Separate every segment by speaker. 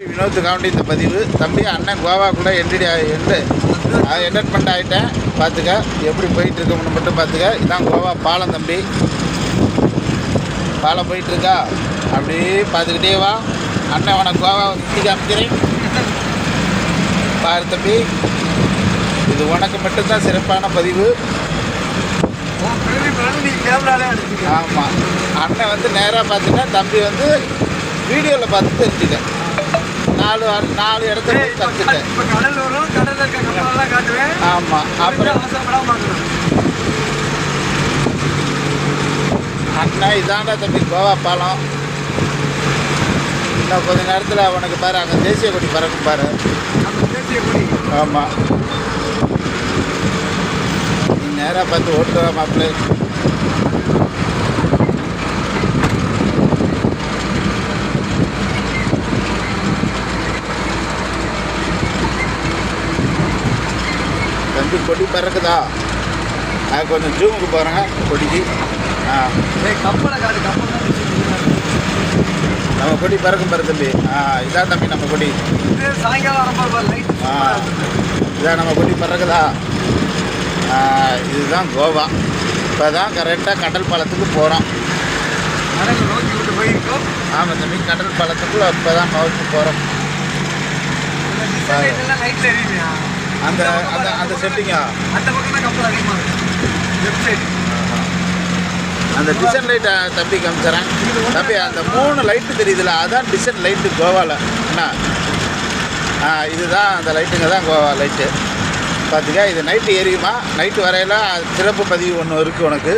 Speaker 1: வினோத்துக்காண்டி இந்த பதிவு. தம்பி அண்ணன் கோவாக்குள்ளே என்ட்ரி எண்டு என்டர்மெண்ட் ஆகிட்டேன் பார்த்துக்க எப்படி போயிட்டு இருக்கோம்னு மட்டும் பார்த்துக்க இதான் கோவா பாலம் தம்பி. பாலம் போயிட்டு இருக்கா? அப்படியே பார்த்துக்கிட்டே வா. அண்ணன் உனக்கு கோவா சுற்றி காமிக்கிறேன். பாரு தம்பி. இது உனக்கு மட்டும்தான் சிறப்பான பதிவு. ஆமாம் அண்ணன் வந்து நேராக பார்த்துட்டேன் தம்பி வந்து வீடியோவில் பார்த்து தெரிஞ்சுக்க நாலு நாலு இடத்துல கற்றுட்டேன் ஆமாம் அப்புறம் அண்ணன் இதாண்டா தம்பி கோவா பாலம். இன்னும் கொஞ்ச நேரத்தில் அவனுக்கு பாரு அங்கே தேசிய கொடி பறக்கும் பாரு. ஆமாம் நீ நேராக பார்த்து ஓட்டுவா மாப்பிள்ளை தம்பி கொடி பறக்குதா? அது கொஞ்சம் ஜூமுக்கு போகிறேங்க கொடிக்கு. ஆ. நம்ம கொடி பறக்கும் பாரு தம்பி. ஆ இதான் தம்பி நம்ம கொடி. ஆ. இதான் நம்ம கொடி பறக்குதா? இதுதான் கோவா. இப்போ தான் கரெக்டாக கடல் பாலத்துக்கு போகிறோம் ஆமாம் தம்பி கடல் பாலத்துக்குள்ள இப்போ தான் போகிறோம் அந்த அந்த அந்த செட்டிங்கா
Speaker 2: அந்த பக்கம் தான் கப்பல் அதிகமாக லெஃப்ட் சைடு
Speaker 1: அந்த டிசன் லைட் தம்பி காமிச்சிடறேன் தம்பி அந்த மூணு லைட்டு தெரியுதுல அதான் டிசன் லைட்டு கோவாவில் என்ன ஆ இதுதான் அந்த லைட்டுங்க தான் கோவா லைட்டு பார்த்துக்க இது நைட்டு எரியுமா? நைட்டு வரையில சிறப்பு பதிவு ஒன்று இருக்குது உனக்கு.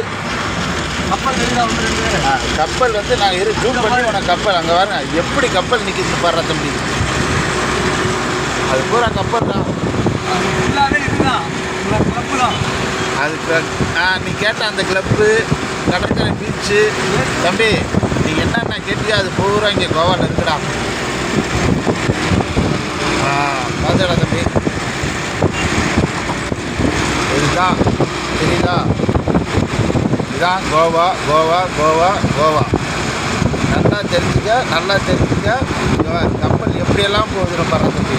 Speaker 2: கப்பல்
Speaker 1: வந்து நான் இரு ஜூம் பண்ணி உனக்கு கப்பல். அங்கே வரேன் எப்படி கப்பல் நிற்கிது பாடுற தம்பி அது பூரா கப்பல் தான்.
Speaker 2: ஃபுல்லாகவே இதுதான் கிளப்பு தான்
Speaker 1: ஆ நீ கேட்ட அந்த கிளப்பு கடற்கரை பீச்சு தம்பி நீ என்னென்ன கேட்டியோ அது பூரா இங்கே கோவாவில் இருக்குடா. ஆ பார்த்துடா தம்பி. இதுதான் தெரியுதா? இதுதான் கோவா கோவா கோவா கோவா. நல்லா தெரிஞ்சுக்க நல்லா தெரிஞ்சுக்க. கப்பல் எப்படியெல்லாம் போகுதுன்னு பாரு தம்பி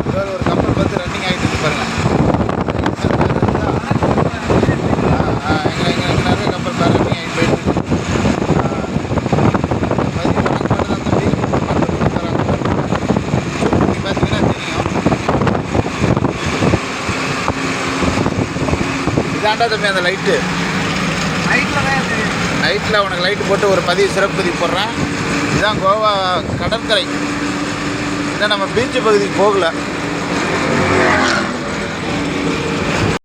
Speaker 1: இன்னொரு ஒரு கப்பல் வந்து ரன்னிங் ஆகிட்டு இருக்கு பாருங்க ஆ, ஆ, எங்க- எங்க- எங்க நிறைய கப்பல் பாரு ரன்னிங் ஆகிட்டு போயிட்டு இருக்கு. ஆ. இந்த மாதிரி உனக்கு மட்டும்தான் தம்பி மற்றவங்களுக்கு வராங்க பாருங்க. zoom பண்ணி பார்த்தீங்கன்னா தெரியும் இதாண்டா தம்பி அந்த லைட்டு நைட்டில் உனக்கு லைட்டு போட்டு ஒரு பதிவு சிறப்பு பதிவு போடுறேன். இதுதான் கோவா கடற்கரை. இன்னும் நம்ம பீச்சு பகுதிக்கு போகல.